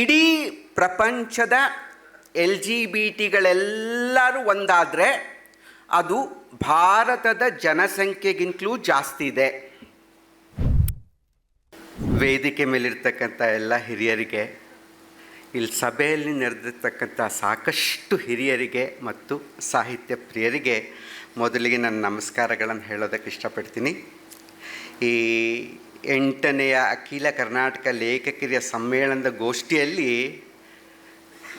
ಇಡೀ ಪ್ರಪಂಚದ L G B ಟಿಗಳೆಲ್ಲರೂ ಒಂದಾದರೆ ಅದು ಭಾರತದ ಜನಸಂಖ್ಯೆಗಿಂತಲೂ ಜಾಸ್ತಿ ಇದೆ. ವೇದಿಕೆ ಮೇಲಿರ್ತಕ್ಕಂಥ ಎಲ್ಲ ಹಿರಿಯರಿಗೆ, ಇಲ್ಲಿ ಸಭೆಯಲ್ಲಿ ನೆರೆದಿರ್ತಕ್ಕಂಥ ಸಾಕಷ್ಟು ಹಿರಿಯರಿಗೆ ಮತ್ತು ಸಾಹಿತ್ಯ ಪ್ರಿಯರಿಗೆ ಮೊದಲಿಗೆ ನನ್ನ ನಮಸ್ಕಾರಗಳನ್ನು ಹೇಳೋದಕ್ಕೆ ಇಷ್ಟಪಡ್ತೀನಿ. ಈ ಎಂಟನೆಯ ಅಖಿಲ ಕರ್ನಾಟಕ ಲೇಖಕಿರಿಯ ಸಮ್ಮೇಳನದ ಗೋಷ್ಠಿಯಲ್ಲಿ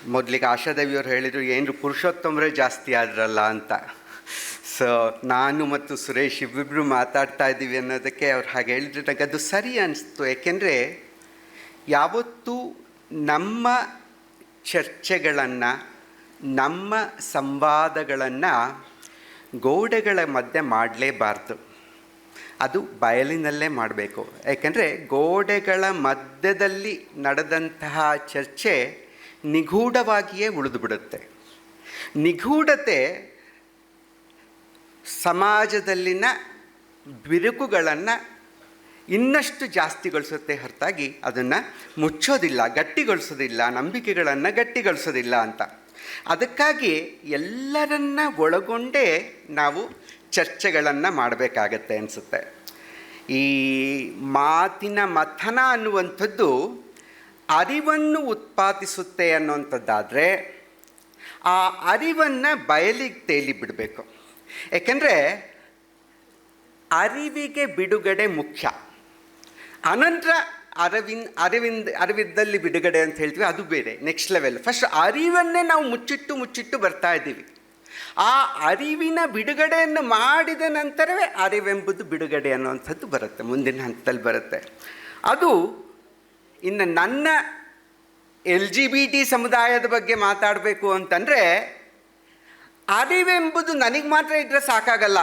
ಮೊದಲಿಗೆ ಆಶಾದೇವಿಯವರು ಹೇಳಿದರು ಏನು ಪುರುಷೋತ್ತಮರೇ ಜಾಸ್ತಿ ಆದ್ರಲ್ಲ ಅಂತ. ಸೊ ನಾನು ಮತ್ತು ಸುರೇಶ್ ಇಬ್ಬಿಬ್ಬರು ಮಾತಾಡ್ತಾ ಇದ್ದೀವಿ ಅನ್ನೋದಕ್ಕೆ ಅವ್ರು ಹಾಗೆ ಹೇಳಿದ್ರೆ. ನನಗೆ ಅದು ಸರಿ ಅನಿಸ್ತು. ಯಾಕೆಂದರೆ ಯಾವತ್ತೂ ನಮ್ಮ ಚರ್ಚೆಗಳನ್ನು, ನಮ್ಮ ಸಂವಾದಗಳನ್ನು ಗೋಡೆಗಳ ಮಧ್ಯೆ ಮಾಡಲೇಬಾರ್ದು. ಅದು ಬಯಲಿನಲ್ಲೇ ಮಾಡಬೇಕು. ಯಾಕೆಂದರೆ ಗೋಡೆಗಳ ಮಧ್ಯದಲ್ಲಿ ನಡೆದಂತಹ ಚರ್ಚೆ ನಿಗೂಢವಾಗಿಯೇ ಉಳಿದು ಬಿಡುತ್ತೆ ನಿಗೂಢತೆ ಸಮಾಜದಲ್ಲಿನ ಬಿರುಕುಗಳನ್ನು ಇನ್ನಷ್ಟು ಜಾಸ್ತಿಗೊಳಿಸುತ್ತೆ ಹೊರತಾಗಿ ಅದನ್ನು ಮುಚ್ಚೋದಿಲ್ಲ, ಗಟ್ಟಿಗೊಳಿಸೋದಿಲ್ಲ, ನಂಬಿಕೆಗಳನ್ನು ಗಟ್ಟಿಗೊಳಿಸೋದಿಲ್ಲ ಅಂತ. ಅದಕ್ಕಾಗಿ ಎಲ್ಲರನ್ನ ಒಳಗೊಂಡೇ ನಾವು ಚರ್ಚೆಗಳನ್ನು ಮಾಡಬೇಕಾಗತ್ತೆ ಅನಿಸುತ್ತೆ. ಈ ಮಾತಿನ ಮಥನ ಅನ್ನುವಂಥದ್ದು ಅರಿವನ್ನು ಉತ್ಪಾದಿಸುತ್ತೆ ಅನ್ನುವಂಥದ್ದಾದರೆ ಆ ಅರಿವನ್ನು ಬಯಲಿಗೆ ತೇಲಿ ಬಿಡಬೇಕು. ಏಕೆಂದರೆ ಅರಿವಿಗೆ ಬಿಡುಗಡೆ ಮುಖ್ಯ. ಅನಂತರ ಅರವಿಂದ್ ಅರಿವಿಂದ ಅರಿವಿದ್ದಲ್ಲಿ ಬಿಡುಗಡೆ ಅಂತ ಹೇಳ್ತೀವಿ, ಅದು ಬೇರೆ ನೆಕ್ಸ್ಟ್ ಲೆವೆಲ್ ಫಸ್ಟ್ ಅರಿವನ್ನೇ ನಾವು ಮುಚ್ಚಿಟ್ಟು ಮುಚ್ಚಿಟ್ಟು ಬರ್ತಾ ಇದ್ದೀವಿ. ಆ ಅರಿವಿನ ಬಿಡುಗಡೆಯನ್ನು ಮಾಡಿದ ನಂತರವೇ ಅರಿವೆಂಬುದು ಬಿಡುಗಡೆ ಅನ್ನುವಂಥದ್ದು ಬರುತ್ತೆ, ಮುಂದಿನ ಹಂತದಲ್ಲಿ ಬರುತ್ತೆ. ಅದು ಇನ್ನು ನನ್ನ ಎಲ್ ಜಿ ಬಿ ಟಿ ಸಮುದಾಯದ ಬಗ್ಗೆ ಮಾತಾಡಬೇಕು ಅಂತಂದರೆ, ಅರಿವೆಂಬುದು ನನಗೆ ಮಾತ್ರ ಇದ್ದರೆ ಸಾಕಾಗಲ್ಲ.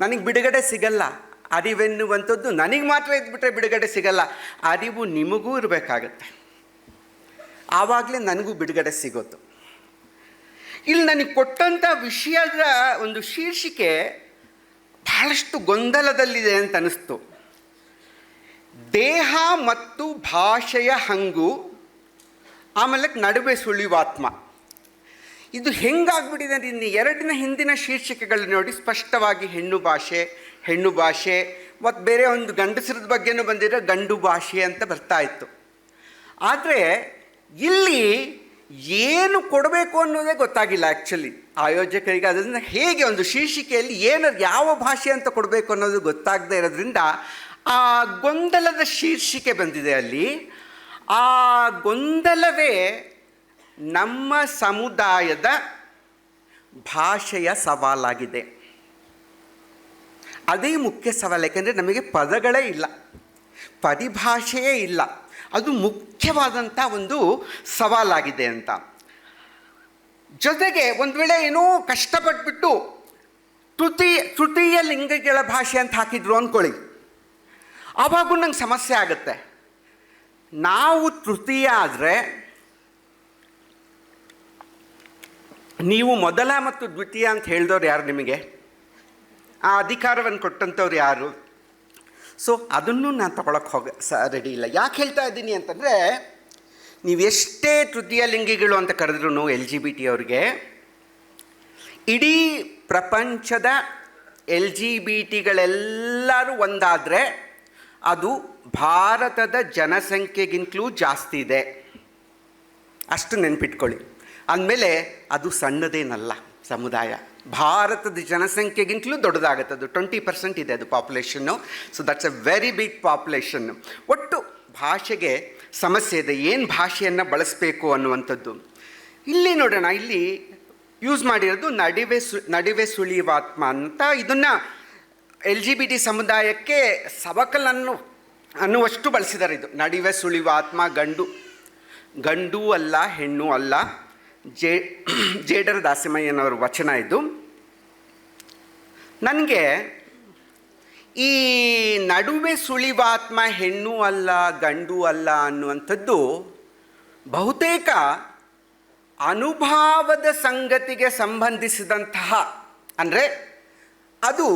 ನನಗೆ ಬಿಡುಗಡೆ ಸಿಗಲ್ಲ. ಅರಿವೆನ್ನುವಂಥದ್ದು ನನಗೆ ಮಾತ್ರ ಇದ್ಬಿಟ್ರೆ ಬಿಡುಗಡೆ ಸಿಗಲ್ಲ. ಅರಿವು ನಿಮಗೂ ಇರಬೇಕಾಗತ್ತೆ. ಆವಾಗಲೇ ನನಗೂ ಬಿಡುಗಡೆ ಸಿಗೋದು. ಇಲ್ಲಿ ನನಗೆ ಕೊಟ್ಟಂಥ ವಿಷಯದ ಒಂದು ಶೀರ್ಷಿಕೆ ಬಹಳಷ್ಟು ಗೊಂದಲದಲ್ಲಿದೆ ಅಂತ ಅನ್ನಿಸ್ತು. ದೇಹ ಮತ್ತು ಭಾಷೆಯ ಹಂಗು, ಆಮೇಲೆ ನಡುವೆ ಸುಳಿವಾತ್ಮ ಇದು ಹೆಂಗಾಗ್ಬಿಟ್ಟಿದೆ ಇನ್ನು ಎರಡಿನ ಹಿಂದಿನ ಶೀರ್ಷಿಕೆಗಳು ನೋಡಿ ಸ್ಪಷ್ಟವಾಗಿ ಹೆಣ್ಣು ಭಾಷೆ ಹೆಣ್ಣು ಭಾಷೆ ಮತ್ತು ಬೇರೆ ಒಂದು ಗಂಡಸರದ ಬಗ್ಗೆನೂ ಬಂದಿರೋ ಗಂಡು ಭಾಷೆ ಅಂತ ಬರ್ತಾ ಇತ್ತು. ಆದರೆ ಇಲ್ಲಿ ಏನು ಕೊಡಬೇಕು ಅನ್ನೋದೇ ಗೊತ್ತಾಗಿಲ್ಲ ಆ್ಯಕ್ಚುಲಿ ಆಯೋಜಕರಿಗೆ ಅದರಿಂದ ಹೇಗೆ ಒಂದು ಶೀರ್ಷಿಕೆಯಲ್ಲಿ ಏನು ಯಾವ ಭಾಷೆ ಅಂತ ಕೊಡಬೇಕು ಅನ್ನೋದು ಗೊತ್ತಾಗದೆ ಇರೋದ್ರಿಂದ ಆ ಗೊಂದಲದ ಶೀರ್ಷಿಕೆ ಬಂದಿದೆ ಅಲ್ಲಿ. ಆ ಗೊಂದಲವೇ ನಮ್ಮ ಸಮುದಾಯದ ಭಾಷೆಯ ಸವಾಲಾಗಿದೆ. ಅದೇ ಮುಖ್ಯ ಸವಾಲು, ಯಾಕೆಂದರೆ ನಮಗೆ ಪದಗಳೇ ಇಲ್ಲ. ಪರಿಭಾಷೆಯೇ ಇಲ್ಲ. ಅದು ಮುಖ್ಯವಾದಂಥ ಒಂದು ಸವಾಲಾಗಿದೆ ಅಂತ. ಜೊತೆಗೆ ಒಂದು ವೇಳೆ ಏನೋ ಕಷ್ಟಪಟ್ಬಿಟ್ಟು ತೃತೀಯ ತೃತೀಯ ಲಿಂಗಗಳ ಭಾಷೆ ಅಂತ ಹಾಕಿದ್ರು ಅಂದ್ಕೊಳ್ಳಿ ಆವಾಗೂ ನಂಗೆ ಸಮಸ್ಯೆ ಆಗುತ್ತೆ. ನಾವು ತೃತೀಯ ಆದರೆ ನೀವು ಮೊದಲ ಮತ್ತು ದ್ವಿತೀಯ ಅಂತ ಹೇಳಿದವ್ರು ಯಾರು ನಿಮಗೆ? ಆ ಅಧಿಕಾರವನ್ನು ಕೊಟ್ಟಂಥವ್ರು ಯಾರು? ಸೊ ಅದನ್ನು ನಾನು ತಗೊಳಕ್ಕೆ ಹೋಗ, ಸ ರೆಡಿ ಇಲ್ಲ. ಯಾಕೆ ಹೇಳ್ತಾ ಇದ್ದೀನಿ ಅಂತಂದರೆ, ನೀವು ಎಷ್ಟೇ ತೃತೀಯ ಲಿಂಗಿಗಳು ಅಂತ ಕರೆದ್ರೂ ಎಲ್ ಜಿ ಬಿ ಟಿ ಅವ್ರಿಗೆ, ಇಡೀ ಪ್ರಪಂಚದ ಎಲ್ ಜಿ ಬಿ ಟಿಗಳೆಲ್ಲರೂ ಒಂದಾದರೆ ಅದು ಭಾರತದ ಜನಸಂಖ್ಯೆಗಿಂತಲೂ ಜಾಸ್ತಿ ಇದೆ. ಅಷ್ಟು ನೆನ್ಪಿಟ್ಕೊಳ್ಳಿ. ಅಂದಮೇಲೆ ಅದು ಸಣ್ಣದೇನಲ್ಲ. ಸಮುದಾಯ. ಭಾರತದ ಜನಸಂಖ್ಯೆಗಿಂತಲೂ ದೊಡ್ಡದಾಗುತ್ತೆ ಅದು ಟ್ವೆಂಟಿ ಪರ್ಸೆಂಟ್ ಇದೆ ಅದು population so that's a very big population ಒಟ್ಟು ಭಾಷೆಗೆ ಸಮಸ್ಯೆ ಇದೆ. ಏನು ಭಾಷೆಯನ್ನು ಬಳಸಬೇಕು ಅನ್ನುವಂಥದ್ದು. ಇಲ್ಲಿ ನೋಡೋಣ. ಇಲ್ಲಿ ಯೂಸ್ ಮಾಡಿರೋದು ನಡಿವೆ ಸು, ನಡಿವೆ ಸುಳಿವಾತ್ಮ ಅಂತ. ಇದನ್ನು ಎಲ್ ಜಿ ಬಿ ಟಿ ಸಮುದಾಯಕ್ಕೆ ಸವಕಲನ್ನು ಅನ್ನುವಷ್ಟು ಬಳಸಿದ್ದಾರೆ ಇದು. ನಡಿವೆ ಸುಳಿವಾತ್ಮ, ಗಂಡು ಗಂಡು ಅಲ್ಲ, ಹೆಣ್ಣು ಅಲ್ಲ. ಜೇ ಜೇಡರ ದಾಸಿಮಯ್ಯನವರ ವಚನ ಇದು. ನನಗೆ ಈ ನಡುವೆ ಸುಳಿವಾತ್ಮ ಹೆಣ್ಣು ಅಲ್ಲ, ಗಂಡು ಅಲ್ಲ ಅನ್ನುವಂಥದ್ದು ಬಹುತೇಕ ಅನುಭಾವದ ಸಂಗತಿಗೆ ಸಂಬಂಧಿಸಿದಂತಹ, ಅಂದರೆ ಅದು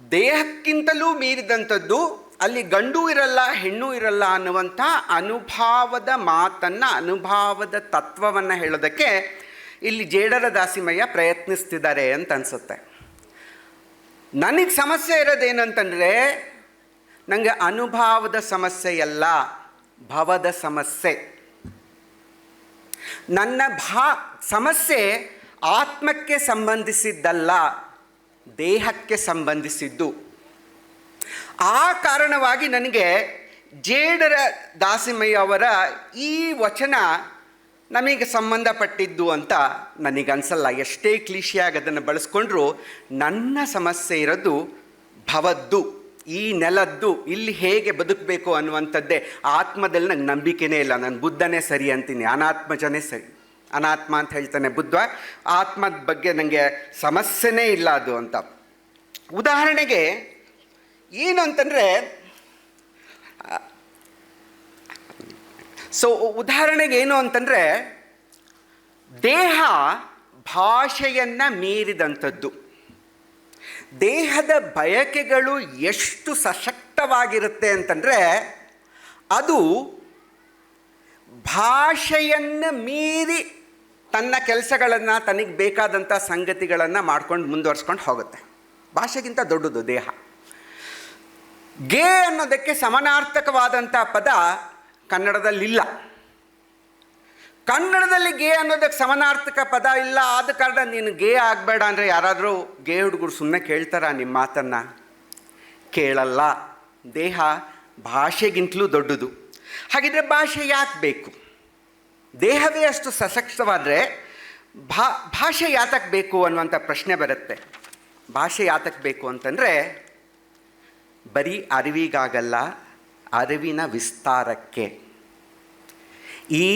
ದೇಹಕ್ಕಿಂತಲೂ ಮೀರಿದಂಥದ್ದು ಅಲ್ಲಿ ಗಂಡು ಇರಲ್ಲ, ಹೆಣ್ಣು ಇರಲ್ಲ ಅನ್ನುವಂಥ ಅನುಭಾವದ ಮಾತನ್ನು, ಅನುಭಾವದ ತತ್ವವನ್ನು ಹೇಳೋದಕ್ಕೆ ಇಲ್ಲಿ ಜೇಡರ ದಾಸಿಮಯ್ಯ ಪ್ರಯತ್ನಿಸ್ತಿದ್ದಾರೆ ಅಂತ ಅನಿಸುತ್ತೆ. ನನಗೆ ಸಮಸ್ಯೆ ಇರೋದೇನಂತಂದರೆ ನನಗೆ ಅನುಭಾವದ ಸಮಸ್ಯೆಯಲ್ಲ ಭವದ ಸಮಸ್ಯೆ. ನನ್ನ ಭಾ, ಸಮಸ್ಯೆ ಆತ್ಮಕ್ಕೆ ಸಂಬಂಧಿಸಿದ್ದಲ್ಲ, ದೇಹಕ್ಕೆ ಸಂಬಂಧಿಸಿದ್ದು. ಆ ಕಾರಣವಾಗಿ ನನಗೆ ಜೇಡರ ದಾಸಿಮಯ್ಯ ಅವರ ಈ ವಚನ ನಮಗೆ ಸಂಬಂಧಪಟ್ಟಿದ್ದು ಅಂತ ನನಗನ್ಸಲ್ಲ. ಎಷ್ಟೇ ಕ್ಲೀಶಿಯಾಗಿ ಅದನ್ನು ಬಳಸ್ಕೊಂಡ್ರೂ ನನ್ನ ಸಮಸ್ಯೆ ಇರೋದು ಭವದ್ದು, ಈ ನೆಲದ್ದು, ಇಲ್ಲಿ ಹೇಗೆ ಬದುಕಬೇಕು ಅನ್ನುವಂಥದ್ದೇ. ಆತ್ಮದಲ್ಲಿ ನಂಗೆ ನಂಬಿಕೆನೇ ಇಲ್ಲ. ನಾನು ಬುದ್ಧನೇ ಸರಿ ಅಂತೀನಿ. ಅನಾತ್ಮಜನೇ ಸರಿ. ಅನಾತ್ಮ ಅಂತ ಹೇಳ್ತಾನೆ ಬುದ್ಧ. ಆತ್ಮದ ಬಗ್ಗೆ ನನಗೆ ಸಮಸ್ಯೆನೇ ಇಲ್ಲ ಅದು ಅಂತ. ಉದಾಹರಣೆಗೆ ಏನು ಅಂತಂದರೆ ಸೊ ಉದಾಹರಣೆಗೆ ಏನು ಅಂತಂದರೆ, ದೇಹ ಭಾಷೆಯನ್ನು ಮೀರಿದಂಥದ್ದು. ದೇಹದ ಬಯಕೆಗಳು ಎಷ್ಟು ಸಶಕ್ತವಾಗಿರುತ್ತೆ ಅಂತಂದರೆ, ಅದು ಭಾಷೆಯನ್ನು ಮೀರಿ ತನ್ನ ಕೆಲಸಗಳನ್ನು, ತನಗೆ ಬೇಕಾದಂಥ ಸಂಗತಿಗಳನ್ನು ಮಾಡ್ಕೊಂಡು ಮುಂದುವರ್ಸ್ಕೊಂಡು ಹೋಗುತ್ತೆ. ಭಾಷೆಗಿಂತ ದೊಡ್ಡದು ದೇಹ. ಗೇ ಅನ್ನೋದಕ್ಕೆ ಸಮನಾರ್ಥಕವಾದಂಥ ಪದ ಕನ್ನಡದಲ್ಲಿಲ್ಲ. ಕನ್ನಡದಲ್ಲಿ ಗೇ ಅನ್ನೋದಕ್ಕೆ ಸಮನಾರ್ಥಕ ಪದ ಇಲ್ಲ, ಆದ ಕಾರಣ ನೀನು ಗೇ ಆಗಬೇಡ ಅಂದರೆ ಯಾರಾದರೂ ಗೇ ಹುಡುಗರು ಸುಮ್ಮನೆ ಕೇಳ್ತಾರ ನಿಮ್ಮ ಮಾತನ್ನು? ಕೇಳಲ್ಲ. ದೇಹ ಭಾಷೆಗಿಂತಲೂ ದೊಡ್ಡದು. ಹಾಗಿದ್ರೆ ಭಾಷೆ ಯಾಕೆ ಬೇಕು? ದೇಹವೇ ಅಷ್ಟು ಸಶಕ್ತವಾದರೆ ಭಾ, ಭಾಷೆ ಯಾತಕ್ಕೆ ಬೇಕು ಅನ್ನುವಂಥ ಪ್ರಶ್ನೆ ಬರುತ್ತೆ. ಭಾಷೆ ಯಾತಕ್ಕೆ ಬೇಕು ಅಂತಂದರೆ ಬರೀ ಅರಿವಿಗಾಗಲ್ಲ, ಅರಿವಿನ ವಿಸ್ತಾರಕ್ಕೆ. ಈ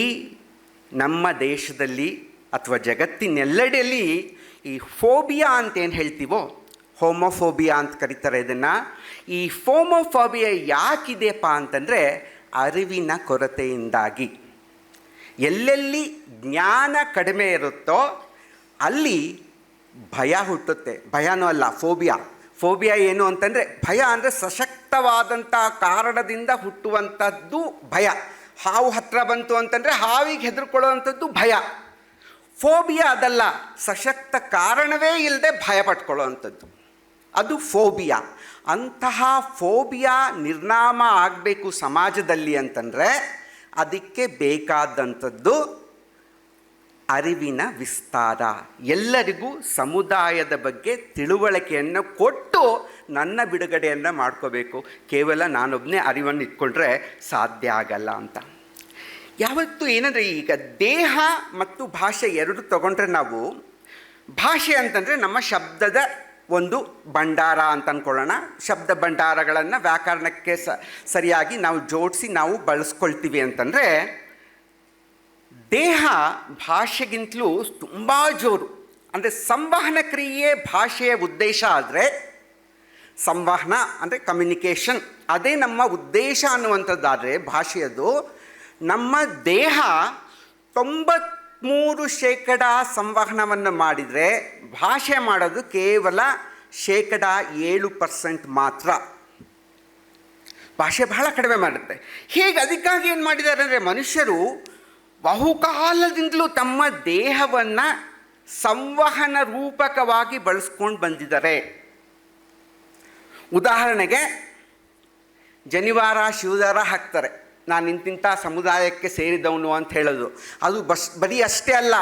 ನಮ್ಮ ದೇಶದಲ್ಲಿ ಅಥವಾ ಜಗತ್ತಿನೆಲ್ಲೆಡೆಯಲ್ಲಿ ಈ ಫೋಬಿಯಾ ಅಂತ ಏನು ಹೇಳ್ತೀವೋ, ಹೋಮೋಫೋಬಿಯಾ ಅಂತ ಕರೀತಾರೆ ಇದನ್ನು. ಈ ಫೋಮೋಫೋಬಿಯಾ ಯಾಕಿದೆಯಪ್ಪ ಅಂತಂದರೆ ಅರಿವಿನ ಕೊರತೆಯಿಂದಾಗಿ. ಎಲ್ಲೆಲ್ಲಿ ಜ್ಞಾನ ಕಡಿಮೆ ಇರುತ್ತೋ ಅಲ್ಲಿ ಭಯ ಹುಟ್ಟುತ್ತೆ. ಭಯನೂ ಅಲ್ಲ, ಫೋಬಿಯಾ. ಫೋಬಿಯಾ ಏನು ಅಂತಂದರೆ ಭಯ ಅಂದರೆ ಸಶಕ್ತವಾದಂಥ ಕಾರಣದಿಂದ ಹುಟ್ಟುವಂಥದ್ದು ಭಯ. ಹಾವು ಹತ್ರ ಬಂತು ಅಂತಂದರೆ ಹಾವಿಗೆ ಹೆದರ್ಕೊಳ್ಳುವಂಥದ್ದು ಭಯ. ಫೋಬಿಯಾ ಅದಲ್ಲ, ಸಶಕ್ತ ಕಾರಣವೇ ಇಲ್ಲದೆ ಭಯ ಪಟ್ಕೊಳ್ಳುವಂಥದ್ದು ಅದು ಫೋಬಿಯಾ. ಅಂತಹ ಫೋಬಿಯಾ ನಿರ್ನಾಮ ಆಗಬೇಕು ಸಮಾಜದಲ್ಲಿ ಅಂತಂದರೆ ಅದಕ್ಕೆ ಬೇಕಾದಂಥದ್ದು ಅರಿವಿನ ವಿಸ್ತಾರ. ಎಲ್ಲರಿಗೂ ಸಮುದಾಯದ ಬಗ್ಗೆ ತಿಳುವಳಿಕೆಯನ್ನು ಕೊಟ್ಟು ನನ್ನ ಬಿಡುಗಡೆಯನ್ನು ಮಾಡ್ಕೋಬೇಕು. ಕೇವಲ ನಾನೊಬ್ಬನೇ ಅರಿವನ್ನು ಇಟ್ಕೊಂಡ್ರೆ ಸಾಧ್ಯ ಆಗಲ್ಲ ಅಂತ. ಯಾವತ್ತೂ ಏನಂದರೆ ಈಗ ದೇಹ ಮತ್ತು ಭಾಷೆ ಎರಡು ತಗೊಂಡ್ರೆ ನಾವು ಭಾಷೆ ಅಂತಂದರೆ ನಮ್ಮ ಶಬ್ದದ ಒಂದು ಭಂಡಾರ ಅಂತ ಅಂದ್ಕೊಳ್ಳೋಣ ಶಬ್ದ ಭಂಡಾರಗಳನ್ನು ವ್ಯಾಕರಣಕ್ಕೆ ಸರಿಯಾಗಿ ನಾವು ಜೋಡಿಸಿ ನಾವು ಬಳಸ್ಕೊಳ್ತೀವಿ ಅಂತಂದರೆ ದೇಹ ಭಾಷೆಗಿಂತಲೂ ತುಂಬ ಜೋರು. ಅಂದರೆ ಸಂವಹನ ಕ್ರಿಯೆ ಭಾಷೆಯ ಉದ್ದೇಶ ಆದರೆ ಸಂವಹನ ಅಂದರೆ ಕಮ್ಯುನಿಕೇಷನ್ ಅದೇ ನಮ್ಮ ಉದ್ದೇಶ ಅನ್ನುವಂಥದ್ದಾದರೆ ಭಾಷೆಯದು ನಮ್ಮ ದೇಹ ತೊಂಬತ್ತ್ಮೂರು ಶೇಕಡ ಸಂವಹನವನ್ನು ಮಾಡಿದರೆ ಭಾಷೆ ಮಾಡೋದು ಕೇವಲ ಶೇಕಡ ಏಳು ಪರ್ಸೆಂಟ್ ಮಾತ್ರ. ಭಾಷೆ ಬಹಳ ಕಡಿಮೆ ಮಾಡುತ್ತೆ. ಹೀಗೆ ಅದಕ್ಕಾಗಿ ಏನು ಮಾಡಿದ್ದಾರೆ ಅಂದರೆ ಮನುಷ್ಯರು ಬಹುಕಾಲದಿಂದಲೂ ತಮ್ಮ ದೇಹವನ್ನು ಸಂವಹನ ರೂಪಕವಾಗಿ ಬಳಸ್ಕೊಂಡು ಬಂದಿದ್ದಾರೆ. ಉದಾಹರಣೆಗೆ, ಜನಿವಾರ, ಶಿವದಾರ ಹಾಕ್ತಾರೆ. ನಾನು ಇಂತಿಂಥ ಸಮುದಾಯಕ್ಕೆ ಸೇರಿದವನು ಅಂತ ಹೇಳೋದು. ಅದು ಬಸ್, ಬರೀ ಅಷ್ಟೇ ಅಲ್ಲ.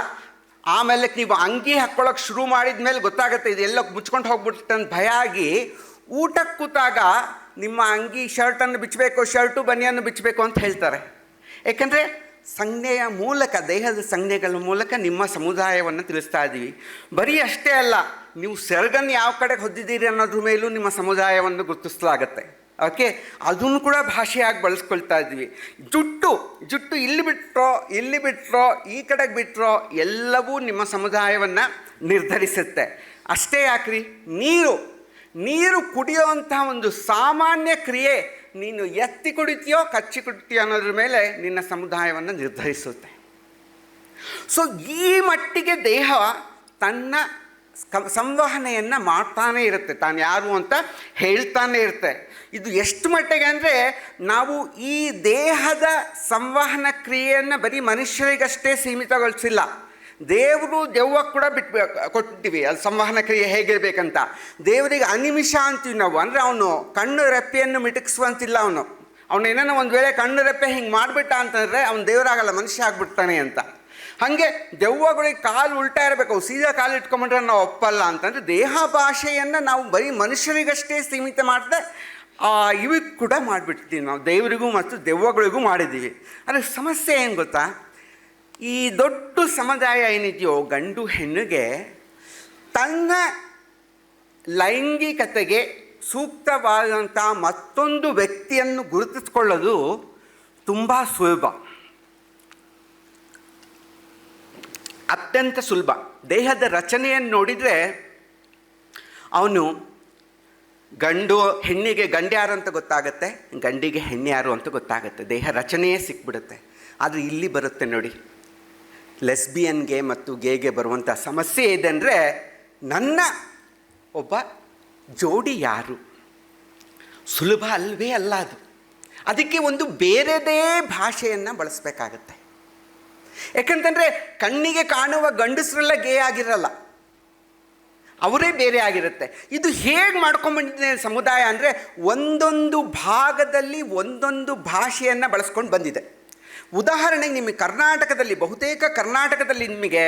ಆಮೇಲೆ ನೀವು ಅಂಗಿ ಹಾಕ್ಕೊಳ್ಳೋಕೆ ಶುರು ಮಾಡಿದ ಮೇಲೆ ಗೊತ್ತಾಗುತ್ತೆ, ಇದೆಲ್ಲ ಮುಚ್ಕೊಂಡು ಹೋಗ್ಬಿಡುತ್ತೆ ಅಂತ ಭಯ ಆಗಿ ಊಟಕ್ಕೆ ಕೂತಾಗ ನಿಮ್ಮ ಅಂಗಿ ಶರ್ಟನ್ನು ಬಿಚ್ಚಬೇಕು ಶರ್ಟು, ಬನಿಯನ್ನು ಬಿಚ್ಚಬೇಕು ಅಂತ ಹೇಳ್ತಾರೆ. ಏಕೆಂದರೆ ಸಂಜ್ಞೆಯ ಮೂಲಕ, ದೇಹದ ಸಂಜ್ಞೆಗಳ ಮೂಲಕ ನಿಮ್ಮ ಸಮುದಾಯವನ್ನು ತಿಳಿಸ್ತಾ ಇದ್ದೀವಿ. ಬರೀ ಅಷ್ಟೇ ಅಲ್ಲ, ನೀವು ಸೆರಗನ್ನು ಯಾವ ಕಡೆಗೆ ಹೊದ್ದಿದ್ದೀರಿ ಅನ್ನೋದ್ರ ಮೇಲೂ ನಿಮ್ಮ ಸಮುದಾಯವನ್ನು ಗುರುತಿಸಲಾಗತ್ತೆ. ಓಕೆ? ಅದನ್ನು ಕೂಡ ಭಾಷೆಯಾಗಿ ಬಳಸ್ಕೊಳ್ತಾ ಇದ್ದೀವಿ. ಜುಟ್ಟು ಜುಟ್ಟು ಇಲ್ಲಿ ಬಿಟ್ಟರೋ ಇಲ್ಲಿ ಬಿಟ್ಟರೋ ಈ ಕಡೆಗೆ ಬಿಟ್ಟರೋ ಎಲ್ಲವೂ ನಿಮ್ಮ ಸಮುದಾಯವನ್ನು ನಿರ್ಧರಿಸುತ್ತೆ. ಅಷ್ಟೇ ಯಾಕ್ರಿ? ನೀರು. ನೀರು ಕುಡಿಯುವಂತಹ ಒಂದು ಸಾಮಾನ್ಯ ಕ್ರಿಯೆ ನೀನು ಎತ್ತಿ ಕುಡಿತೀಯೋ, ಕಚ್ಚಿ ಕುಡಿತೀಯೋ ಅನ್ನೋದ್ರ ಮೇಲೆ ನಿನ್ನ ಸಮುದಾಯವನ್ನು ನಿರ್ಧರಿಸುತ್ತೆ. ಸೊ ಈ ಮಟ್ಟಿಗೆ ದೇಹ ತನ್ನ ಸಂವಹನೆಯನ್ನು ಮಾಡ್ತಾನೇ ಇರುತ್ತೆ. ತಾನು ಯಾರು ಅಂತ ಹೇಳ್ತಾನೆ ಇರುತ್ತೆ. ಇದು ಎಷ್ಟು ಮಟ್ಟಿಗೆ ಅಂದರೆ, ನಾವು ಈ ದೇಹದ ಸಂವಹನ ಕ್ರಿಯೆಯನ್ನು ಬರೀ ಮನುಷ್ಯರಿಗಷ್ಟೇ ಸೀಮಿತಗೊಳಿಸಿಲ್ಲ. ದೇವರು ದೆವ್ವ ಕೂಡ ಬಿಟ್ಟು ಕೊಟ್ಟಿದ್ದೀವಿ. ಅದು ಸಂವಹನ ಕ್ರಿಯೆ ಹೇಗಿರಬೇಕಂತ. ದೇವರಿಗೆ ಅನಿಮಿಷ ಅಂತೀವಿ ನಾವು. ಅಂದರೆ ಅವನು ಕಣ್ಣು ರೆಪ್ಪೆಯನ್ನು ಮಿಟುಕಿಸುವಂತಿಲ್ಲ ಅವನು. ಅವನೇನೋ ಒಂದು ವೇಳೆ ಕಣ್ಣು ರೆಪ್ಪೆ ಹಿಂಗೆ ಮಾಡಿಬಿಟ್ಟ ಅಂತಂದರೆ ಅವನು ದೇವರಾಗಲ್ಲ, ಮನುಷ್ಯ ಆಗ್ಬಿಡ್ತಾನೆ ಅಂತ. ಹಾಗೆ ದೆವ್ವಗಳಿಗೆ ಕಾಲು ಉಲ್ಟಾ ಇರಬೇಕು. ಸೀದಾ ಕಾಲು ಇಟ್ಕೊಂಡ್ಬಿಟ್ರೆ ನಾವು ಒಪ್ಪಲ್ಲ ಅಂತಂದರೆ ದೇಹ ಭಾಷೆಯನ್ನು ನಾವು ಬರೀ ಮನುಷ್ಯರಿಗಷ್ಟೇ ಸೀಮಿತ ಮಾಡದೆ ಇವಿಗೆ ಕೂಡ ಮಾಡಿಬಿಟ್ಟಿದ್ದೀವಿ ನಾವು. ದೇವರಿಗೂ ಮತ್ತು ದೆವ್ವಗಳಿಗೂ ಮಾಡಿದ್ದೀವಿ. ಅಂದರೆ ಸಮಸ್ಯೆ ಏನು ಗೊತ್ತಾ? ಈ ದೊಡ್ಡ ಸಮುದಾಯ ಏನಿದೆಯೋ ಗಂಡು ಹೆಣ್ಣಿಗೆ ತನ್ನ ಲೈಂಗಿಕತೆಗೆ ಸೂಕ್ತವಾದಂಥ ಮತ್ತೊಂದು ವ್ಯಕ್ತಿಯನ್ನು ಗುರುತಿಸ್ಕೊಳ್ಳೋದು ತುಂಬ ಸುಲಭ. ಅತ್ಯಂತ ಸುಲಭ. ದೇಹದ ರಚನೆಯನ್ನು ನೋಡಿದರೆ ಅವನು ಗಂಡು ಹೆಣ್ಣಿಗೆ ಗಂಡು ಯಾರು ಅಂತ ಗೊತ್ತಾಗುತ್ತೆ, ಗಂಡಿಗೆ ಹೆಣ್ಣು ಯಾರು ಅಂತ ಗೊತ್ತಾಗುತ್ತೆ. ದೇಹ ರಚನೆಯೇ ಸಿಕ್ಬಿಡುತ್ತೆ. ಆದರೆ ಇಲ್ಲಿ ಬರುತ್ತೆ ನೋಡಿ. ಲೆಸ್ಬಿಯನ್ಗೆ ಮತ್ತು ಗೇಗೆ ಬರುವಂಥ ಸಮಸ್ಯೆ ಇದೆ ಅಂದರೆ ನನ್ನ ಒಬ್ಬ ಜೋಡಿ ಯಾರು? ಸುಲಭ ಅಲ್ವೇ ಅಲ್ಲ ಅದು. ಅದಕ್ಕೆ ಒಂದು ಬೇರೆದೇ ಭಾಷೆಯನ್ನು ಬಳಸಬೇಕಾಗತ್ತೆ. ಯಾಕಂತಂದರೆ ಕಣ್ಣಿಗೆ ಕಾಣುವ ಗಂಡಸರೆಲ್ಲ ಗೇ ಆಗಿರಲ್ಲ. ಅವರೇ ಬೇರೆ ಆಗಿರುತ್ತೆ. ಇದು ಹೇಗೆ ಮಾಡ್ಕೊಂಡ್ಬಂದಿದೆ ಸಮುದಾಯ ಅಂದರೆ ಒಂದೊಂದು ಭಾಗದಲ್ಲಿ ಒಂದೊಂದು ಭಾಷೆಯನ್ನು ಬಳಸ್ಕೊಂಡು ಬಂದಿದೆ. ಉದಾಹರಣೆಗೆ ನಿಮಗೆ ಕರ್ನಾಟಕದಲ್ಲಿ, ಬಹುತೇಕ ಕರ್ನಾಟಕದಲ್ಲಿ ನಿಮಗೆ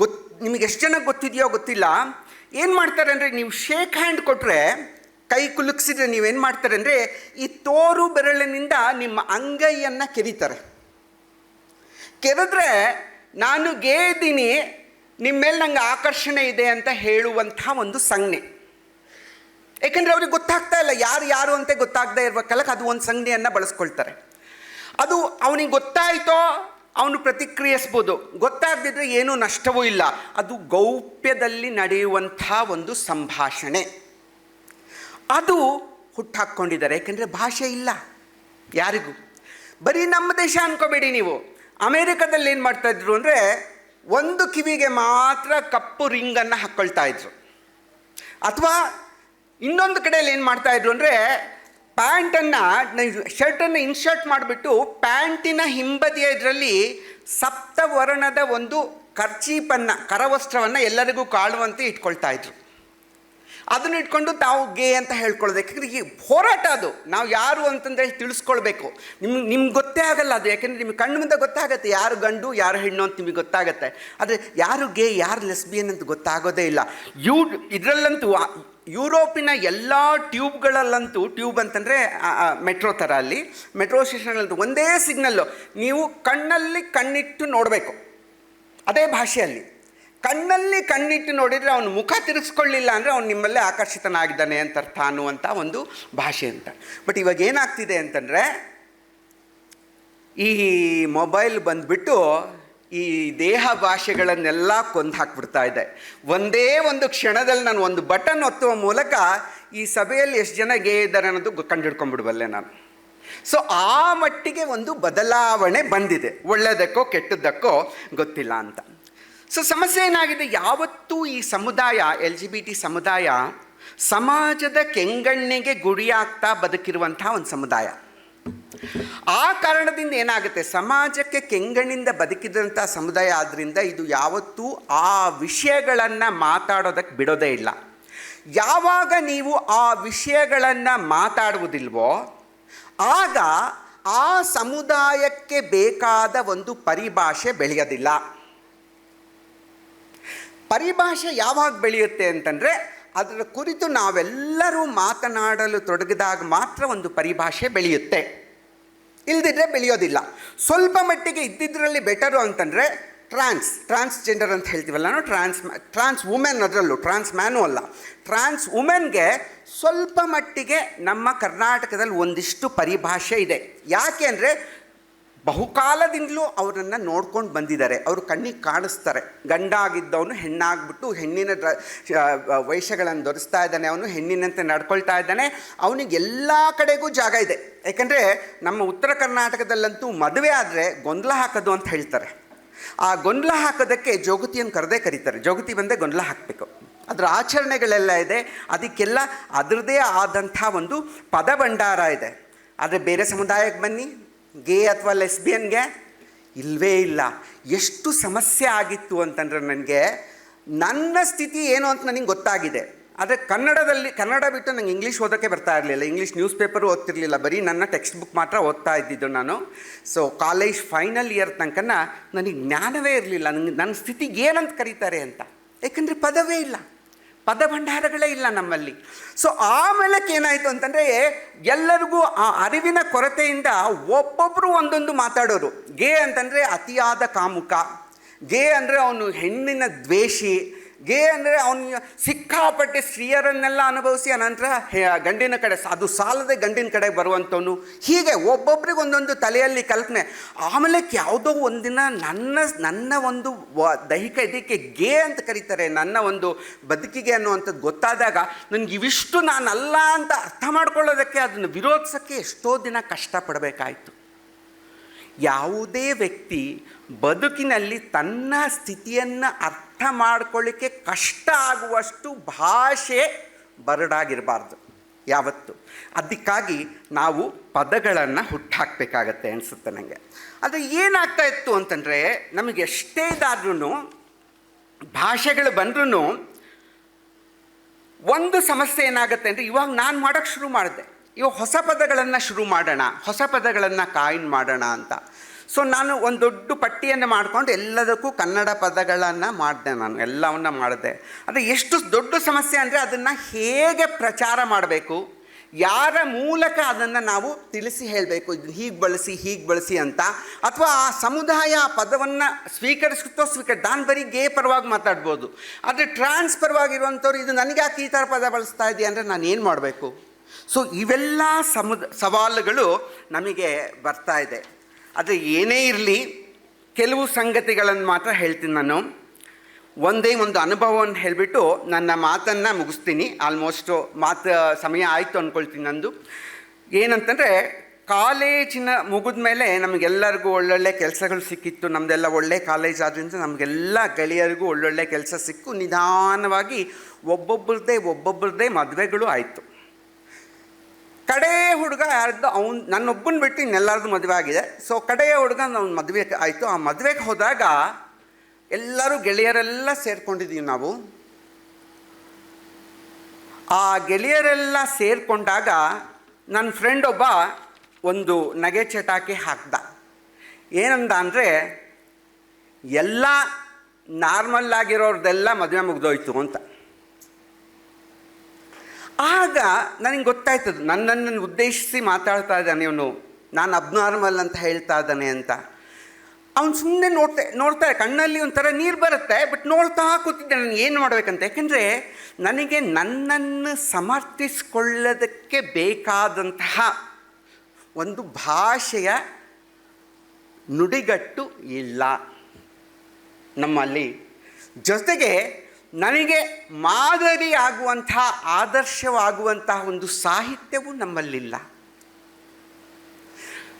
ಗೊತ್, ನಿಮಗೆ ಎಷ್ಟು ಜನಕ್ಕೆ ಗೊತ್ತಿದೆಯೋ ಗೊತ್ತಿಲ್ಲ. ಏನು ಮಾಡ್ತಾರೆ ಅಂದರೆ ನೀವು ಶೇಕ್ ಹ್ಯಾಂಡ್ ಕೊಟ್ಟರೆ ಕೈ ಕುಲುಕ್ಸಿದ್ರೆ ನೀವೇನು ಮಾಡ್ತಾರೆ ಅಂದರೆ ಈ ತೋರು ಬೆರಳಿನಿಂದ ನಿಮ್ಮ ಅಂಗೈಯನ್ನು ಕೆರಿತಾರೆ ಕೆರೆದ್ರೆ ನಾನು ಗೇದಿನಿ ನಿಮ್ಮ ಮೇಲೆ ನಂಗೆ ಆಕರ್ಷಣೆ ಇದೆ ಅಂತ ಹೇಳುವಂಥ ಒಂದು ಸಂಜ್ಞೆ. ಏಕೆಂದರೆ ಅವ್ರಿಗೆ ಗೊತ್ತಾಗ್ತಾ ಇಲ್ಲ, ಯಾರು ಯಾರು ಅಂತ ಗೊತ್ತಾಗದೇ ಇರಬೇಕಲ್ಲ ಅದು ಒಂದು ಸಂಜ್ಞೆಯನ್ನು ಬಳಸ್ಕೊಳ್ತಾರೆ. ಅದು ಅವನಿಗೆ ಗೊತ್ತಾಯಿತೋ ಅವನು ಪ್ರತಿಕ್ರಿಯಿಸ್ಬೋದು. ಗೊತ್ತಾಗದಿದ್ರೆ ಏನೂ ನಷ್ಟವೂ ಇಲ್ಲ. ಅದು ಗೌಪ್ಯದಲ್ಲಿ ನಡೆಯುವಂಥ ಒಂದು ಸಂಭಾಷಣೆ. ಅದು ಹುಟ್ಟಾಕ್ಕೊಂಡಿದ್ದಾರೆ ಯಾಕೆಂದರೆ ಭಾಷೆ ಇಲ್ಲ. ಯಾರಿಗೂ. ಬರೀ ನಮ್ಮ ದೇಶ ಅನ್ಕೋಬೇಡಿ ನೀವು. ಅಮೇರಿಕಾದಲ್ಲಿ ಏನು ಮಾಡ್ತಾ ಇದ್ರು ಅಂದರೆ ಒಂದು ಕಿವಿಗೆ ಮಾತ್ರ ಕಪ್ಪು ರಿಂಗನ್ನು ಹಾಕ್ಕೊಳ್ತಾ ಇದ್ರು. ಅಥವಾ ಇನ್ನೊಂದು ಕಡೆಯಲ್ಲಿ ಏನು ಮಾಡ್ತಾ ಇದ್ರು ಅಂದರೆ ಪ್ಯಾಂಟನ್ನು ಶರ್ಟನ್ನು ಇನ್ಶರ್ಟ್ ಮಾಡಿಬಿಟ್ಟು ಪ್ಯಾಂಟಿನ ಹಿಂಬದಿಯ ಇದರಲ್ಲಿ ಸಪ್ತವರ್ಣದ ಒಂದು ಕರ್ಚೀಪನ್ನು, ಕರವಸ್ತ್ರವನ್ನು ಎಲ್ಲರಿಗೂ ಕಾಣುವಂತೆ ಇಟ್ಕೊಳ್ತಾ ಇದ್ರು. ಅದನ್ನು ಇಟ್ಕೊಂಡು ತಾವು ಗೇ ಅಂತ ಹೇಳ್ಕೊಳ್ಳೋದು. ಯಾಕಂದರೆ ಈ ಹೋರಾಟ ಅದು. ನಾವು ಯಾರು ಅಂತಂದೇಳಿ ತಿಳಿಸ್ಕೊಳ್ಬೇಕು. ನಿಮ್ಗೆ ನಿಮ್ಗೆ ಗೊತ್ತೇ ಆಗಲ್ಲ ಅದು. ಯಾಕೆಂದರೆ ನಿಮ್ಗೆ ಕಣ್ಣು ಮುಂದೆ ಗೊತ್ತಾಗುತ್ತೆ. ಯಾರು ಗಂಡು, ಯಾರು ಹೆಣ್ಣು ಅಂತ ನಿಮಗೆ ಗೊತ್ತಾಗುತ್ತೆ. ಆದರೆ ಯಾರು ಗೇ, ಯಾರು ಲೆಸ್ಬಿಯನ್ ಅಂತ ಗೊತ್ತಾಗೋದೇ ಇಲ್ಲ. ಯೂ, ಇದರಲ್ಲಂತೂ ಯುರೋಪಿನ ಎಲ್ಲ ಟ್ಯೂಬ್ಗಳಲ್ಲಂತೂ, ಟ್ಯೂಬ್ ಅಂತಂದರೆ ಮೆಟ್ರೋ ಥರ ಅಲ್ಲಿ, ಮೆಟ್ರೋ ಸ್ಟೇಷನ್ಗಳಂತೂ ಒಂದೇ ಸಿಗ್ನಲ್ಲು. ನೀವು ಕಣ್ಣಲ್ಲಿ ಕಣ್ಣಿಟ್ಟು ನೋಡಬೇಕು. ಅದೇ ಭಾಷೆಯಲ್ಲಿ ಕಣ್ಣಲ್ಲಿ ಕಣ್ಣಿಟ್ಟು ನೋಡಿದರೆ ಅವನು ಮುಖ ತಿರುಗಿಸ್ಕೊಳ್ಳಿಲ್ಲ ಅಂದರೆ ಅವನು ನಿಮ್ಮಲ್ಲೇ ಆಕರ್ಷಿತನಾಗಿದ್ದಾನೆ ಅಂತ ಅರ್ಥ ಅನ್ನುವಂಥ ಒಂದು ಭಾಷೆ ಅಂತ. ಬಟ್ ಇವಾಗ ಏನಾಗ್ತಿದೆ ಅಂತಂದರೆ, ಈ ಮೊಬೈಲ್ ಬಂದುಬಿಟ್ಟು ಈ ದೇಹ ಭಾಷೆಗಳನ್ನೆಲ್ಲ ಕೊಂದು ಹಾಕ್ಬಿಡ್ತಾ ಇದೆ. ಒಂದೇ ಒಂದು ಕ್ಷಣದಲ್ಲಿ ನಾನು ಒಂದು ಬಟನ್ ಒತ್ತುವ ಮೂಲಕ ಈ ಸಭೆಯಲ್ಲಿ ಎಷ್ಟು ಜನ ಗೇ ಇದ್ದಾರೆ ಅನ್ನೋದು ಕಂಡುಹಿಡ್ಕೊಂಡ್ಬಿಡ್ಬಲ್ಲೆ ನಾನು. ಸೊ ಆ ಮಟ್ಟಿಗೆ ಒಂದು ಬದಲಾವಣೆ ಬಂದಿದೆ. ಒಳ್ಳೆಯದಕ್ಕೋ ಕೆಟ್ಟದ್ದಕ್ಕೋ ಗೊತ್ತಿಲ್ಲ ಅಂತ. ಸೊ ಸಮಸ್ಯೆ ಏನಾಗಿದೆ? ಯಾವತ್ತೂ ಈ ಸಮುದಾಯ, ಎಲ್ ಜಿ ಬಿ ಟಿ ಸಮುದಾಯ ಸಮಾಜದ ಕೆಂಗಣ್ಣಿಗೆ ಗುರಿಯಾಗ್ತಾ ಬದುಕಿರುವಂಥ ಒಂದು ಸಮುದಾಯ. ಆ ಕಾರಣದಿಂದ ಏನಾಗುತ್ತೆ? ಸಮಾಜಕ್ಕೆ ಕೆಂಗಣ್ಣಿಂದ ಬದುಕಿದಂಥ ಸಮುದಾಯ ಆದ್ದರಿಂದ ಇದು ಯಾವತ್ತೂ ಆ ವಿಷಯಗಳನ್ನು ಮಾತಾಡೋದಕ್ಕೆ ಬಿಡೋದೇ ಇಲ್ಲ. ಯಾವಾಗ ನೀವು ಆ ವಿಷಯಗಳನ್ನು ಮಾತಾಡುವುದಿಲ್ವೋ, ಆಗ ಆ ಸಮುದಾಯಕ್ಕೆ ಬೇಕಾದ ಒಂದು ಪರಿಭಾಷೆ ಬೆಳೆಯೋದಿಲ್ಲ. ಪರಿಭಾಷೆ ಯಾವಾಗ ಬೆಳೆಯುತ್ತೆ ಅಂತಂದರೆ, ಅದರ ಕುರಿತು ನಾವೆಲ್ಲರೂ ಮಾತನಾಡಲು ತೊಡಗಿದಾಗ ಮಾತ್ರ ಒಂದು ಪರಿಭಾಷೆ ಬೆಳೆಯುತ್ತೆ. ಇಲ್ದಿದ್ರೆ ಬೆಳೆಯೋದಿಲ್ಲ. ಸ್ವಲ್ಪ ಮಟ್ಟಿಗೆ ಇದ್ದಿದ್ರಲ್ಲಿ ಬೆಟರು ಅಂತಂದರೆ ಟ್ರಾನ್ಸ್ ಟ್ರಾನ್ಸ್ಜೆಂಡರ್ ಅಂತ ಹೇಳ್ತೀವಲ್ಲ ನಾವು? ಟ್ರಾನ್ಸ್ ಟ್ರಾನ್ಸ್ ವುಮೆನ್ ಅದರಲ್ಲೂ ಟ್ರಾನ್ಸ್ ಮ್ಯಾನು ಅಲ್ಲ. ಟ್ರಾನ್ಸ್ ವುಮೆನ್ಗೆ ಸ್ವಲ್ಪ ಮಟ್ಟಿಗೆ ನಮ್ಮ ಕರ್ನಾಟಕದಲ್ಲಿ ಒಂದಿಷ್ಟು ಪರಿಭಾಷೆ ಇದೆ. ಯಾಕೆ ಅಂದರೆ ಬಹುಕಾಲದಿಂದಲೂ ಅವರನ್ನು ನೋಡ್ಕೊಂಡು ಬಂದಿದ್ದಾರೆ. ಅವರು ಕಣ್ಣಿಗೆ ಕಾಣಿಸ್ತಾರೆ. ಗಂಡಾಗಿದ್ದವನು ಹೆಣ್ಣಾಗ್ಬಿಟ್ಟು ಹೆಣ್ಣಿನ ಡ್ರ ವೈಶ್ಯಗಳನ್ನು ಧರಿಸ್ತಾ ಇದ್ದಾನೆ. ಅವನು ಹೆಣ್ಣಿನಂತೆ ನಡ್ಕೊಳ್ತಾ ಇದ್ದಾನೆ. ಅವನಿಗೆ ಎಲ್ಲ ಕಡೆಗೂ ಜಾಗ ಇದೆ. ಯಾಕೆಂದರೆ ನಮ್ಮ ಉತ್ತರ ಕರ್ನಾಟಕದಲ್ಲಂತೂ ಮದುವೆ ಆದರೆ ಗೊಂದಲ ಹಾಕೋದು ಅಂತ ಹೇಳ್ತಾರೆ. ಆ ಗೊಂದಲ ಹಾಕೋದಕ್ಕೆ ಜೋಗತಿಯನ್ನು ಕರೆದೇ ಕರೀತಾರೆ. ಜೋಗತಿ ಬಂದೇ ಗೊಂದಲ ಹಾಕಬೇಕು. ಅದರ ಆಚರಣೆಗಳೆಲ್ಲ ಇದೆ. ಅದಕ್ಕೆಲ್ಲ ಅದರದೇ ಆದಂಥ ಒಂದು ಪದಭಂಡಾರ ಇದೆ. ಆದರೆ ಬೇರೆ ಸಮುದಾಯಕ್ಕೆ ಬನ್ನಿ. ಗೇ ಅಥವಾ ಲೆಸ್ಬಿಯನ್ಗೆ ಇಲ್ಲವೇ ಇಲ್ಲ. ಎಷ್ಟು ಸಮಸ್ಯೆ ಆಗಿತ್ತು ಅಂತಂದ್ರೆ ನನಗೆ ನನ್ನ ಸ್ಥಿತಿ ಏನು ಅಂತ ನನಗೆ ಗೊತ್ತಾಗಿದೆ. ಆದರೆ ಕನ್ನಡದಲ್ಲಿ, ಕನ್ನಡ ಬಿಟ್ಟು ನಂಗೆ ಇಂಗ್ಲೀಷ್ ಓದೋಕ್ಕೆ ಬರ್ತಾ ಇರಲಿಲ್ಲ. ಇಂಗ್ಲೀಷ್ ನ್ಯೂಸ್ ಪೇಪರು ಓದ್ತಿರಲಿಲ್ಲ. ಬರೀ ನನ್ನ ಟೆಕ್ಸ್ಟ್ ಬುಕ್ ಮಾತ್ರ ಓದ್ತಾ ಇದ್ದಿದ್ದು ನಾನು. ಸೊ ಕಾಲೇಜ್ ಫೈನಲ್ ಇಯರ್ ತನಕ ನನಗೆ ಜ್ಞಾನವೇ ಇರಲಿಲ್ಲ. ನನಗೆ, ನನ್ನ ಸ್ಥಿತಿಗೆ ಏನಂತ ಕರೀತಾರೆ ಅಂತ. ಯಾಕಂದರೆ ಪದವೇ ಇಲ್ಲ. ಪದ ಭಂಡಾರಗಳೇ ಇಲ್ಲ ನಮ್ಮಲ್ಲಿ. ಸೊ ಆಮೇಲಕ್ಕೆ ಏನಾಯಿತು ಅಂತಂದರೆ, ಎಲ್ಲರಿಗೂ ಆ ಅರಿವಿನ ಕೊರತೆಯಿಂದ ಒಬ್ಬೊಬ್ಬರು ಒಂದೊಂದು ಮಾತಾಡೋರು. ಗೇ ಅಂತಂದರೆ ಅತಿಯಾದ ಕಾಮುಕ. ಗೇ ಅಂದರೆ ಅವನು ಹೆಣ್ಣಿನ ದ್ವೇಷಿ. ಗೇ ಅಂದರೆ ಅವನ ಸಿಕ್ಕಾಪಟ್ಟೆ ಸ್ತ್ರೀಯರನ್ನೆಲ್ಲ ಅನುಭವಿಸಿ, ಅನಂತರ ಗಂಡಿನ ಕಡೆ ಅದು ಸಾಲದೆ ಗಂಡಿನ ಕಡೆ ಬರುವಂಥವನು. ಹೀಗೆ ಒಬ್ಬೊಬ್ರಿಗೆ ಒಂದೊಂದು ತಲೆಯಲ್ಲಿ ಕಲ್ಪನೆ. ಆಮೇಲೆ ಯಾವುದೋ ಒಂದಿನ ನನ್ನ ನನ್ನ ಒಂದು ದೈಹಿಕ ಇದಕ್ಕೆ ಗೇ ಅಂತ ಕರೀತಾರೆ, ನನ್ನ ಒಂದು ಬದುಕಿಗೆ ಅನ್ನುವಂಥದ್ದು ಗೊತ್ತಾದಾಗ ನನಗೆ ಇವಿಷ್ಟು ನಾನಲ್ಲ ಅಂತ ಅರ್ಥ ಮಾಡ್ಕೊಳ್ಳೋದಕ್ಕೆ, ಅದನ್ನು ವಿರೋಧಿಸೋಕ್ಕೆ ಎಷ್ಟೋ ದಿನ ಕಷ್ಟಪಡಬೇಕಾಯಿತು. ಯಾವುದೇ ವ್ಯಕ್ತಿ ಬದುಕಿನಲ್ಲಿ ತನ್ನ ಸ್ಥಿತಿಯನ್ನು ಅರ್ಥ ಮಾಡ್ಕೊಳ್ಳಿಕ್ಕೆ ಕಷ್ಟ ಆಗುವಷ್ಟು ಭಾಷೆ ಬರಡಾಗಿರಬಾರ್ದು ಯಾವತ್ತು. ಅದಕ್ಕಾಗಿ ನಾವು ಪದಗಳನ್ನು ಹುಟ್ಟಾಕಬೇಕಾಗತ್ತೆ ಅನಿಸುತ್ತೆ ನನಗೆ ಅದು ಏನಾಗ್ತಾ ಇತ್ತು ಅಂತಂದರೆ ನಮಗೆ ಎಷ್ಟೇ ಇದಾದ್ರೂ ಭಾಷೆಗಳು ಬಂದ್ರೂ ಒಂದು ಸಮಸ್ಯೆ ಏನಾಗುತ್ತೆ ಅಂದರೆ ಇವಾಗ ನಾನು ಮಾಡೋಕ್ಕೆ ಶುರು ಮಾಡಿದೆ. ಇವಾಗ ಹೊಸ ಪದಗಳನ್ನು ಶುರು ಮಾಡೋಣ, ಹೊಸ ಪದಗಳನ್ನು ಕಾಯಿನ್ ಮಾಡೋಣ ಅಂತ. ಸೊ ನಾನು ಒಂದು ದೊಡ್ಡ ಪಟ್ಟಿಯನ್ನು ಮಾಡಿಕೊಂಡು ಎಲ್ಲದಕ್ಕೂ ಕನ್ನಡ ಪದಗಳನ್ನು ಮಾಡಿದೆ ನಾನು, ಎಲ್ಲವನ್ನ ಮಾಡಿದೆ. ಅದು ಎಷ್ಟು ದೊಡ್ಡ ಸಮಸ್ಯೆ ಅಂದರೆ ಅದನ್ನು ಹೇಗೆ ಪ್ರಚಾರ ಮಾಡಬೇಕು, ಯಾರ ಮೂಲಕ ಅದನ್ನು ನಾವು ತಿಳಿಸಿ ಹೇಳಬೇಕು ಹೀಗೆ ಬಳಸಿ ಹೀಗೆ ಬಳಸಿ ಅಂತ. ಅಥವಾ ಆ ಸಮುದಾಯ ಆ ಪದವನ್ನು ಸ್ವೀಕರಿಸುತ್ತೋ ಸ್ವೀಕರಿ ನಾನು ಬರೀ ಗೇ ಪರವಾಗಿ ಮಾತಾಡ್ಬೋದು. ಆದರೆ ಟ್ರಾನ್ಸ್ ಪರವಾಗಿರುವಂಥವ್ರು, ಇದು ನನಗೆ ಯಾಕೆ ಈ ಥರ ಪದ ಬಳಸ್ತಾ ಇದೆಯಾ ಅಂದರೆ ನಾನು ಏನು ಮಾಡಬೇಕು? ಸೊ ಇವೆಲ್ಲ ಸಮುದ ಸವಾಲುಗಳು ನಮಗೆ ಬರ್ತಾ ಇದೆ. ಅದು ಏನೇ ಇರಲಿ, ಕೆಲವು ಸಂಗತಿಗಳನ್ನು ಮಾತ್ರ ಹೇಳ್ತೀನಿ ನಾನು. ಒಂದೇ ಒಂದು ಅನುಭವವನ್ನು ಹೇಳಿಬಿಟ್ಟು ನನ್ನ ಮಾತನ್ನು ಮುಗಿಸ್ತೀನಿ. ಆಲ್ಮೋಸ್ಟು ಮಾತು, ಸಮಯ ಆಯಿತು ಅಂದ್ಕೊಳ್ತೀನಿ ನಂದು. ಏನಂತಂದರೆ, ಕಾಲೇಜಿನ ಮುಗಿದ ಮೇಲೆ ನಮಗೆಲ್ಲರಿಗೂ ಒಳ್ಳೊಳ್ಳೆ ಕೆಲಸಗಳು ಸಿಕ್ಕಿತ್ತು. ನಮ್ಮದೆಲ್ಲ ಒಳ್ಳೆ ಕಾಲೇಜ್ ಆದ್ದರಿಂದ ನಮಗೆಲ್ಲ ಗೆಳೆಯರಿಗೂ ಒಳ್ಳೊಳ್ಳೆ ಕೆಲಸ ಸಿಕ್ಕು. ನಿಧಾನವಾಗಿ ಒಬ್ಬೊಬ್ಬರದೇ ಒಬ್ಬೊಬ್ಬರದೇ ಮದುವೆಗಳು ಆಯಿತು. ಕಡೇ ಹುಡುಗ ಯಾರ್ದು ಅವ್ನು ನನ್ನೊಬ್ಬನ ಬಿಟ್ಟು ಇನ್ನೆಲ್ಲರದ್ದು ಮದುವೆ ಆಗಿದೆ. ಸೊ ಕಡೆಯ ಹುಡುಗ ಅವ್ನ ಮದುವೆ ಆಯಿತು. ಆ ಮದುವೆಗೆ ಹೋದಾಗ ಎಲ್ಲರೂ ಗೆಳೆಯರೆಲ್ಲ ಸೇರ್ಕೊಂಡಿದ್ದೀವಿ ನಾವು. ಆ ಗೆಳೆಯರೆಲ್ಲ ಸೇರಿಕೊಂಡಾಗ ನನ್ನ ಫ್ರೆಂಡ್ ಒಬ್ಬ ಒಂದು ನಗೆ ಚಟಾಕಿ ಹಾಕ್ದ. ಏನಂದ ಅಂದರೆ, ಎಲ್ಲ ನಾರ್ಮಲ್ ಆಗಿರೋರ್ದೆಲ್ಲ ಮದುವೆ ಮುಗ್ದೋಯ್ತು ಅಂತ. ಆಗ ನನಗೆ ಗೊತ್ತಾಯ್ತದು, ನನ್ನನ್ನು ಉದ್ದೇಶಿಸಿ ಮಾತಾಡ್ತಾ ಇದ್ದಾನೆ ಇವನು. ನಾನು ಅಬ್ನಾರ್ಮಲ್ ಅಂತ ಹೇಳ್ತಾ ಇದ್ದಾನೆ ಅಂತ. ಅವ್ನು ಸುಮ್ಮನೆ ನೋಡ್ತಾ ನೋಡ್ತಾರೆ ಕಣ್ಣಲ್ಲಿ ಒಂಥರ ನೀರು ಬರುತ್ತೆ, ಬಟ್ ನೋಡ್ತಾ ಕೂತಿದ್ದೆ ನಾನು ಏನು ಮಾಡಬೇಕಂತ? ಯಾಕೆಂದರೆ ನನಗೆ ನನ್ನನ್ನು ಸಮರ್ಥಿಸಿಕೊಳ್ಳೋದಕ್ಕೆ ಬೇಕಾದಂತಹ ಒಂದು ಭಾಷೆಯ ನುಡಿಗಟ್ಟು ಇಲ್ಲ ನಮ್ಮಲ್ಲಿ. ಜೊತೆಗೆ ನನಗೆ ಮಾದರಿ ಆಗುವಂತಹ ಆದರ್ಶವಾಗುವಂತಹ ಒಂದು ಸಾಹಿತ್ಯವು ನಮ್ಮಲ್ಲಿಲ್ಲ.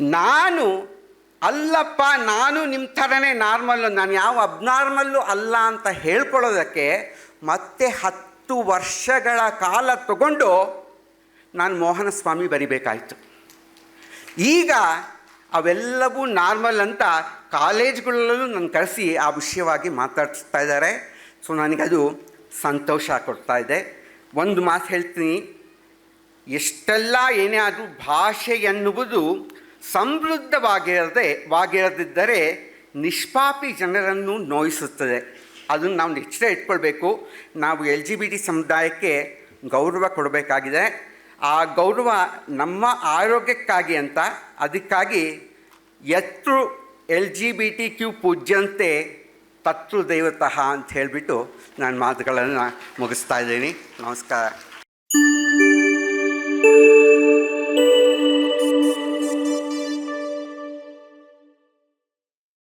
ನಾನು ಅಲ್ಲಪ್ಪ, ನಾನು ನಿಮ್ಮ ಥರನೇ ನಾರ್ಮಲ್ಲು ನಾನು ಯಾವ ಅಬ್ನಾರ್ಮಲ್ಲು ಅಲ್ಲ ಅಂತ ಹೇಳ್ಕೊಳ್ಳೋದಕ್ಕೆ ಮತ್ತೆ ಹತ್ತು ವರ್ಷಗಳ ಕಾಲ ತಗೊಂಡು ನಾನು ಮೋಹನ ಸ್ವಾಮಿ ಬರಿಬೇಕಾಯಿತು. ಈಗ ಅವೆಲ್ಲವೂ ನಾರ್ಮಲ್ ಅಂತ ಕಾಲೇಜ್ಗಳಲ್ಲೂ ನನ್ನ ಕಳಿಸಿ ಆ ವಿಷಯವಾಗಿ ಮಾತಾಡಿಸ್ತಾ ಇದ್ದಾರೆ. ಸೊ ನನಗದು ಸಂತೋಷ ಕೊಡ್ತಾ ಇದೆ. ಒಂದು ಮಾತು ಹೇಳ್ತೀನಿ. ಎಷ್ಟೆಲ್ಲ ಏನೇ ಆದರೂ ಭಾಷೆ ಎನ್ನುವುದು ಸಮೃದ್ಧವಾಗಿರದೆ ವಾಗಿರದಿದ್ದರೆ ನಿಷ್ಪಾಪಿ ಜನರನ್ನು ನೋಯಿಸುತ್ತದೆ. ಅದನ್ನು ನಾವು ಎಚ್ಚರ ಇಟ್ಕೊಳ್ಬೇಕು. ನಾವು ಎಲ್ ಜಿ ಬಿ ಟಿ ಸಮುದಾಯಕ್ಕೆ ಗೌರವ ಕೊಡಬೇಕಾಗಿದೆ. ಆ ಗೌರವ ನಮ್ಮ ಆರೋಗ್ಯಕ್ಕಾಗಿ ಅಂತ, ಅದಕ್ಕಾಗಿ ಎತ್ತು L G B T Q ಪೂಜ್ಯಂತೆ ಪತ್ರು ದೈವತಃ ಅಂತ ಹೇಳಿಬಿಟ್ಟು ನಾನು ಮಾತುಗಳನ್ನು ಮುಗಿಸ್ತಾ ಇದ್ದೀನಿ. ನಮಸ್ಕಾರ.